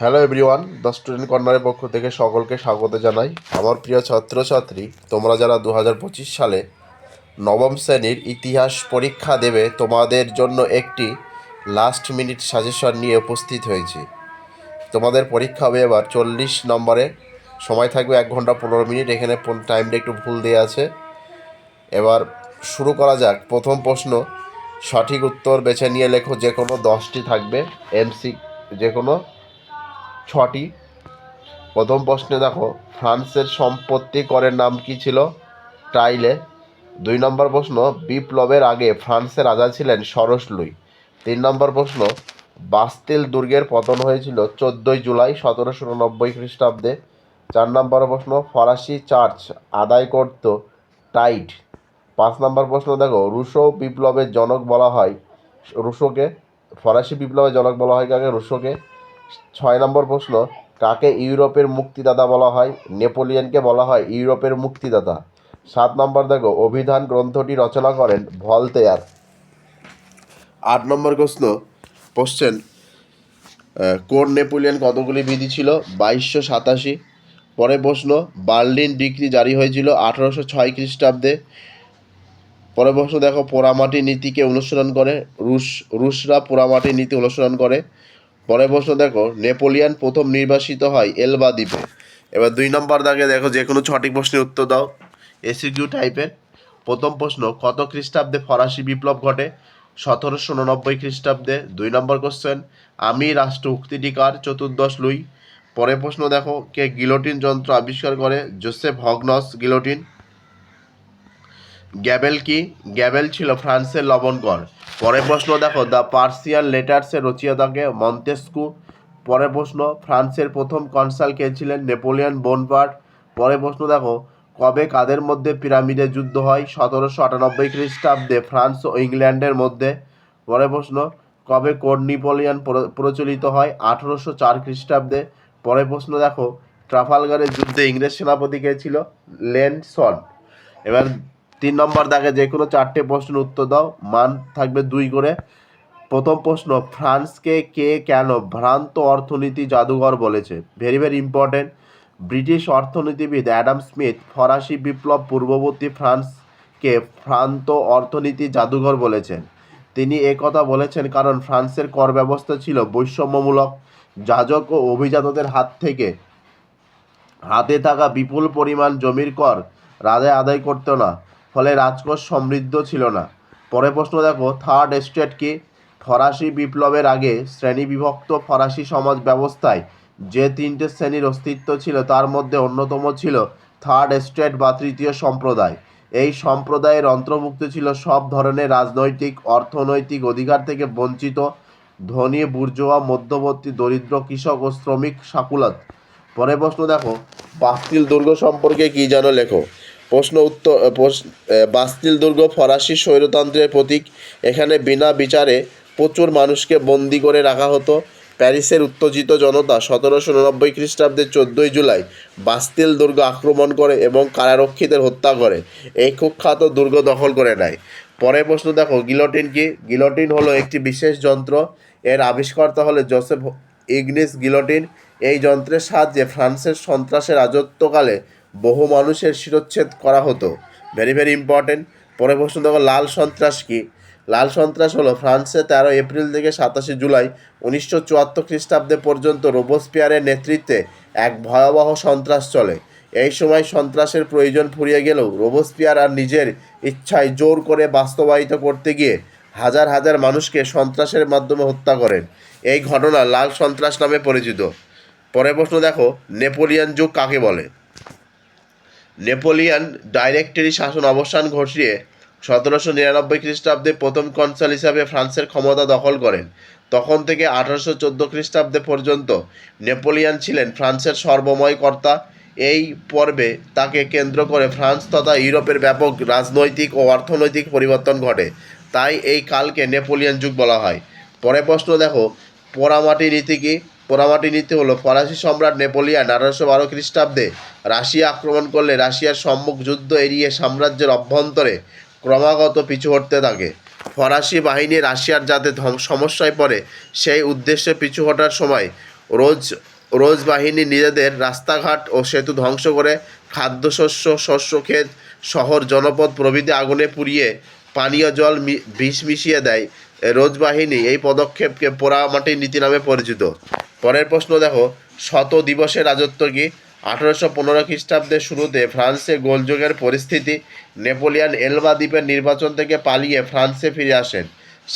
Hello everyone the student কর্নারের পক্ষ থেকে সকলকে স্বাগত জানাই। আমার প্রিয় ছাত্রছাত্রী, তোমরা যারা দু হাজার পঁচিশ সালে নবম শ্রেণির ইতিহাস পরীক্ষা দেবে, তোমাদের জন্য একটি লাস্ট মিনিট সাজেশন নিয়ে উপস্থিত হয়েছি। তোমাদের পরীক্ষা হবে এবার চল্লিশ নম্বরে। সময় থাকবে এক ঘণ্টা পনেরো মিনিট, এখানে টাইমটা একটু ভুল দেওয়া আছে। এবার শুরু করা যাক। প্রথম প্রশ্ন, সঠিক উত্তর বেছে নিয়ে লেখো যে কোনো দশটি থাকবে এমসি যে কোনো ছটি। প্রথম প্রশ্নে দেখো, ফ্রান্সের সম্পত্তি করের নাম কি ছিল? টাইলে। দুই নম্বর প্রশ্ন, বিপ্লবের আগে ফ্রান্সের রাজা ছিলেন সরস লুই। তিন নম্বর প্রশ্ন, বাস্তিল দুর্গের পতন হয়েছিল চোদ্দোই জুলাই সতেরোশো উননব্বই খ্রিস্টাব্দে। চার নম্বর প্রশ্ন, ফরাসি চার্চ আদায় করত টাইট পাঁচ নম্বর প্রশ্ন দেখো, রুশো বিপ্লবের জনক বলা হয়, রুশোকে, ফরাসি বিপ্লবের জনক বলা হয় কাকে? রুশোকে। ছয় নম্বর প্রশ্ন, কাকে ইউরোপের মুক্তিদাতা বলা হয়? নেপোলিয়নকে বলা হয় ইউরোপের মুক্তিদাতা। সাত নম্বর দেখো, অভিধান গ্রন্থটি রচনা করেন ভলতেয়ার। আট নম্বর প্রশ্ন কোশ্চেন কোন নেপোলিয়ন কতগুলি বিধি ছিল? বাইশশো সাতাশি। পরে প্রশ্ন, বার্লিন ডিগ্রি জারি হয়েছিল আঠারোশো ছয় খ্রিস্টাব্দে। পরে প্রশ্ন দেখো পোড়ামাটি নীতিকে অনুসরণ করে, রুশ, রুশরা পোড়ামাটি নীতি অনুসরণ করে। পরে প্রশ্ন দেখো, নেপোলিয়ান প্রথম নির্বাসিত হয় এলবা দ্বীপে। এবার দুই নম্বর দাগে দেখো, যে কোনো সঠিক প্রশ্নের উত্তর দাও। এসিকিউ টাইপের। প্রথম প্রশ্ন, কত খ্রিস্টাব্দে ফরাসি বিপ্লব ঘটে? সতেরোশো উননব্বই খ্রিস্টাব্দে, দুই নম্বর কোশ্চেন আমি রাষ্ট্র উক্তিটি কার চতুর্দশ লুই। পরের প্রশ্ন দেখো, কে গিলোটিন যন্ত্র আবিষ্কার করে? জোসেফ হগনস গিলোটিন। গ্যাবেল কি? গ্যাবেল ছিল ফ্রান্সের লবণকর। পরের প্রশ্ন, দেখো, দ্য পার্সিয়ান লেটার্সের রচয়িতাকে মন্তেস্কু। পরের প্রশ্ন, ফ্রান্সের প্রথম কনসাল কে ছিলেন? Napoleon Bonaparte. পরের প্রশ্ন, দেখো, কবে কাদের মধ্যে পিরামিডের যুদ্ধ হয়? সতেরোশো আটানব্বই খ্রিস্টাব্দে ফ্রান্স ও ইংল্যান্ডের মধ্যে। পরের প্রশ্ন, কবে কোড নিপোলিয়ান প্র- প্রচলিত হয়? আঠেরোশো চার খ্রিস্টাব্দে। পরের প্রশ্ন, দেখো ট্রাফালগারের যুদ্ধে ইংরেজ সেনাপতি কে ছিল? লেনসন। এবার তিন নম্বর দাগে যে কোনো চারটে প্রশ্নের উত্তর দাও। মান থাকবে দুই করে। প্রথম প্রশ্ন, ফ্রান্সকে কে কেন ভ্রান্ত অর্থনীতি জাদুঘর বলেছে? ভেরি ভেরি ইম্পর্টেন্ট ব্রিটিশ অর্থনীতিবিদ অ্যাডাম স্মিথ ফরাসি বিপ্লব পূর্ববর্তী ফ্রান্সকে ভ্রান্ত অর্থনীতি জাদুঘর বলেছেন। তিনি একথা বলেছেন কারণ ফ্রান্সের কর ব্যবস্থা ছিল বৈষম্যমূলক। যাজক ও অভিজাতদের হাত থেকে হাতে থাকা বিপুল পরিমাণ জমির কর রাজা আদায় করতো না। ফলে রাজকোষ সমৃদ্ধ ছিল না। পরে প্রশ্ন দেখো থার্ড স্টেট কি ফরাসি বিপ্লবের আগে শ্রেণীবিভক্ত ফরাসি সমাজ ব্যবস্থায় যে তিনটে শ্রেণির অস্তিত্ব ছিল, তার মধ্যে অন্যতম ছিল থার্ড স্টেট বা তৃতীয় সম্প্রদায়। এই সম্প্রদায়ের অন্তর্ভুক্ত ছিল সব ধরনের রাজনৈতিক, অর্থনৈতিক অধিকার থেকে বঞ্চিত ধনী, বুর্জোয়া, মধ্যবর্তী, দরিদ্র কৃষক ও শ্রমিক সাকুলাত। পরে প্রশ্ন দেখো, বাস্তিল দুর্গ সম্পর্কে কি জানো লেখো। প্রশ্ন উত্তর বাস্তিল দুর্গ ফরাসি স্বৈরতন্ত্রের প্রতীক। এখানে বিনা বিচারে প্রচুর মানুষকে বন্দি করে রাখা হতো। প্যারিসের উত্তেজিত জনতা সতেরোশো উননব্বই খ্রিস্টাব্দের চোদ্দোই জুলাই বাস্তিল দুর্গ আক্রমণ করে এবং কারারক্ষীদের হত্যা করে। এই কুখ্যাত দুর্গ দখল করে নেয়। পরের প্রশ্ন দেখো, গিলোটিন কি? গিলোটিন হলো একটি বিশেষ যন্ত্র। এর আবিষ্কর্তা হলো জোসেফ ইগনিস গিলোটিন। এই যন্ত্রের সাহায্যে ফ্রান্সের সন্ত্রাসের রাজত্বকালে বহু মানুষের শিরোচ্ছেদ করা হতো। ভেরি ভেরি ইম্পর্টেন্ট পরে প্রশ্ন দেখো, লাল সন্ত্রাস কি? লাল সন্ত্রাস হলো ফ্রান্সে তেরো এপ্রিল থেকে সাতাশে জুলাই উনিশশো চুয়াত্তর খ্রিস্টাব্দে পর্যন্ত রোবোস্পিয়ারের নেতৃত্বে এক ভয়াবহ সন্ত্রাস চলে। এই সময় সন্ত্রাসের প্রয়োজন ফুরিয়ে গেলেও রোবোস্পিয়ার আর নিজের ইচ্ছায় জোর করে বাস্তবায়িত করতে গিয়ে হাজার হাজার মানুষকে সন্ত্রাসের মাধ্যমে হত্যা করেন। এই ঘটনা লাল সন্ত্রাস নামে পরিচিত। পরের প্রশ্ন দেখো, নেপোলিয়ান যুগ কাকে বলে? নেপোলিয়ান ডাইরেক্টরি শাসন অবসান ঘটিয়ে সতেরোশো নিরানব্বই খ্রিস্টাব্দে প্রথম কনসাল হিসাবে ফ্রান্সের ক্ষমতা দখল করেন। তখন থেকে আঠারোশো চোদ্দ খ্রিস্টাব্দে পর্যন্ত নেপোলিয়ান ছিলেন ফ্রান্সের সর্বময় কর্তা। এই পর্বে তাকে কেন্দ্র করে ফ্রান্স তথা ইউরোপের ব্যাপক রাজনৈতিক ও অর্থনৈতিক পরিবর্তন ঘটে। তাই এই কালকে নেপোলিয়ান যুগ বলা হয়। পরে প্রশ্ন, দেখো পোড়ামাটি নীতি কি? পোড়ামাটি নীতি হলো, ফরাসি সম্রাট নেপোলিয়ান আঠারোশো বারো খ্রিস্টাব্দে রাশিয়া আক্রমণ করলে রাশিয়ার সম্মুখ যুদ্ধ এড়িয়ে সাম্রাজ্যের অভ্যন্তরে ক্রমাগত পিছু হটতে থাকে। ফরাসি বাহিনী রাশিয়ার যাতে সমস্যায় পড়ে, সেই উদ্দেশ্যে পিছু হটার সময় রোজ রোজ বাহিনী নিজেদের রাস্তাঘাট ও সেতু ধ্বংস করে খাদ্যশস্য শস্যক্ষেত শহর, জনপদ প্রভৃতি আগুনে পুড়িয়ে পানীয় জল বিষ মিশিয়ে দেয়। রোজ বাহিনী এই পদক্ষেপকে পোড়ামাটির নীতি নামে পরিচিত। পরের প্রশ্ন দেখো, শত দিবসের রাজত্ব কি আঠারোশো পনেরো খ্রিস্টাব্দের শুরুতে ফ্রান্সে গোলযোগের পরিস্থিতি? নেপোলিয়ান এলবা দ্বীপের নির্বাচন থেকে পালিয়ে ফ্রান্সে ফিরে আসেন।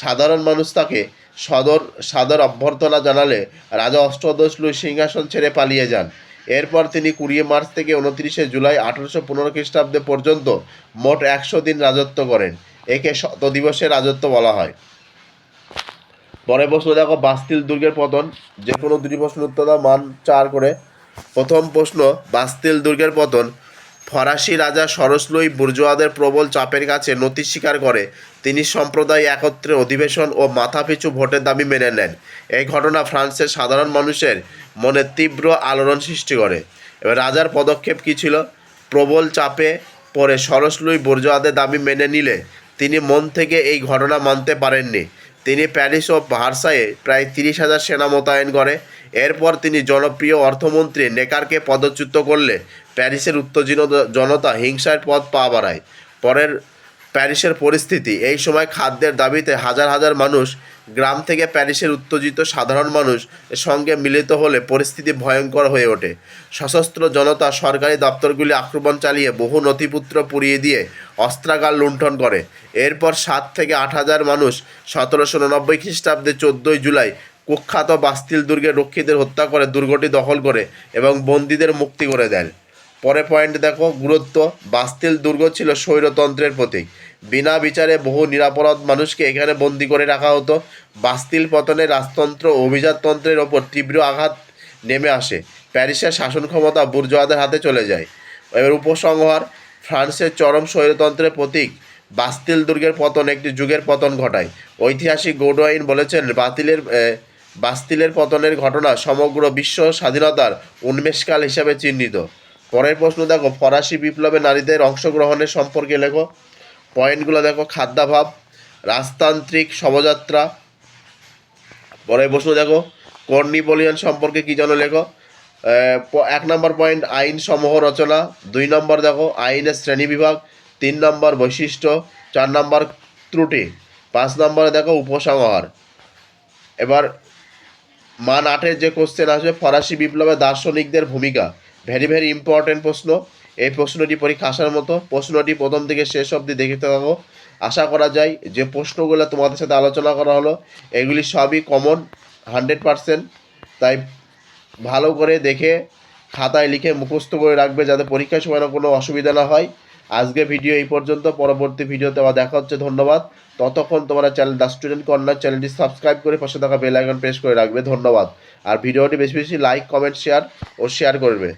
সাধারণ মানুষ তাকে সদর, সাদর অভ্যর্থনা জানালে রাজা অষ্টদশ লুই সিংহাসন ছেড়ে পালিয়ে যান। এরপর তিনি কুড়ি মার্চ থেকে উনত্রিশে জুলাই আঠারোশো পনেরো খ্রিস্টাব্দে পর্যন্ত মোট একশো দিন রাজত্ব করেন। একে শত দিবসের রাজত্ব বলা হয়। পরে প্রশ্ন দেখো, বাস্তিল দুর্গের পতন, যে কোনো দুটি প্রশ্ন উত্তর মান চার করে। প্রথম প্রশ্ন, বাস্তিল দুর্গের পতন, ফরাসি রাজা সরসলই বুর্জোয়াদের প্রবল চাপের কাছে নতি স্বীকার করে। তিনি সম্প্রদায় একত্রে অধিবেশন ও মাথাপিছু ভোটের দাবি মেনে নেন। এই ঘটনা ফ্রান্সের সাধারণ মানুষের মনে তীব্র আলোড়ন সৃষ্টি করে। এবার রাজার পদক্ষেপ কী ছিল? প্রবল চাপে পরে সরসলুই বুর্জোয়াদের দাবি মেনে নিলে তিনি মন থেকে এই ঘটনা মানতে পারেননি। তিনি প্যারিস ও ভার্সায়ে প্রায় তিরিশ হাজার সেনা মোতায়েন করে। এরপর তিনি জনপ্রিয় অর্থমন্ত্রী নেকারকে পদচ্যুত করলে প্যারিসের উত্তেজিত জনতা হিংসার পথ পা বাড়ায়। পরের প্যারিসের পরিস্থিতি। এই সময় খাদ্যের দাবিতে হাজার হাজার মানুষ গ্রাম থেকে প্যারিসের উত্তেজিত সাধারণ মানুষ সঙ্গে মিলিত হলে পরিস্থিতি ভয়ঙ্কর হয়ে ওঠে। সশস্ত্র জনতা সরকারি দপ্তরগুলি আক্রমণ চালিয়ে বহু নথিপুত্র পুড়িয়ে দিয়ে অস্ত্রাগার লুণ্ঠন করে। এরপর সাত থেকে আট হাজার মানুষ সতেরোশো উননব্বই খ্রিস্টাব্দে চোদ্দোই জুলাই কুখ্যাত বাস্তিল দুর্গের রক্ষীদের হত্যা করে দুর্গটি দখল করে এবং বন্দীদের মুক্তি করে দেন পরে পয়েন্ট দেখো, গুরুত্ব। বাস্তিল দুর্গ ছিল স্বৈরতন্ত্রের প্রতীক। বিনা বিচারে বহু নিরাপরাধ মানুষকে এখানে বন্দি করে রাখা হতো। বাস্তিল পতনে রাজতন্ত্র অভিজাততন্ত্রের ওপর তীব্র আঘাত নেমে আসে। প্যারিসের শাসন ক্ষমতা বুর্জোয়াদের হাতে চলে যায়। এবার উপসংহার, ফ্রান্সের চরম স্বৈরতন্ত্রের প্রতীক। বাস্তিল দুর্গের পতন একটি যুগের পতন ঘটায়। ঐতিহাসিক গৌডওয়াইন বলেছেন, বাতিলের বাস্তিলের পতনের ঘটনা সমগ্র বিশ্ব স্বাধীনতার উন্মেষকাল হিসাবে চিহ্নিত। পরের প্রশ্ন দেখো, ফরাসি বিপ্লবে নারীদের অংশগ্রহণের সম্পর্কে লেখো। পয়েন্টগুলো দেখো, খাদ্যাভাব, রাজতান্ত্রিক শবযাত্রা। পরের প্রশ্ন দেখো, কর্নিপলিয়ন সম্পর্কে কি জানো লেখো। এক নম্বর পয়েন্ট আইন সমূহ রচনা। দুই নম্বর দেখো, আইনের শ্রেণি বিভাগ। তিন নম্বর বৈশিষ্ট্য। চার নম্বর ত্রুটি। পাঁচ নম্বরে দেখো, উপসংহার। এবার মান আটের যে কোশ্চেন আসবে, ফরাসি বিপ্লবে দার্শনিকদের ভূমিকা। ভেরি ভেরি ইম্পর্টেন্ট প্রশ্ন। এই প্রশ্নটি পরীক্ষা আসার মতো। প্রশ্নটি প্রথম থেকে শেষ অবধি দেখতে থাকো। আশা করা যায় যে প্রশ্নগুলো তোমাদের সাথে আলোচনা করা হলো, এগুলি সবই কমন হান্ড্রেড পারসেন্ট তাই ভালো করে দেখে খাতায় লিখে মুখস্থ করে রাখবে যাতে পরীক্ষার সময় কোনো অসুবিধা না হয়। আজকে ভিডিও এই পর্যন্ত। পরবর্তী ভিডিওতে আবার দেখা হচ্ছে। ধন্যবাদ। ততক্ষণ তোমরা চ্যানেল দ্য স্টুডেন্ট কর্নার চ্যানেলটি সাবস্ক্রাইব করে পাশে থাকা বেল আইকন প্রেস করে রাখবে। ধন্যবাদ। আর ভিডিওটি বেশি বেশি লাইক কমেন্ট শেয়ার ও শেয়ার করবে।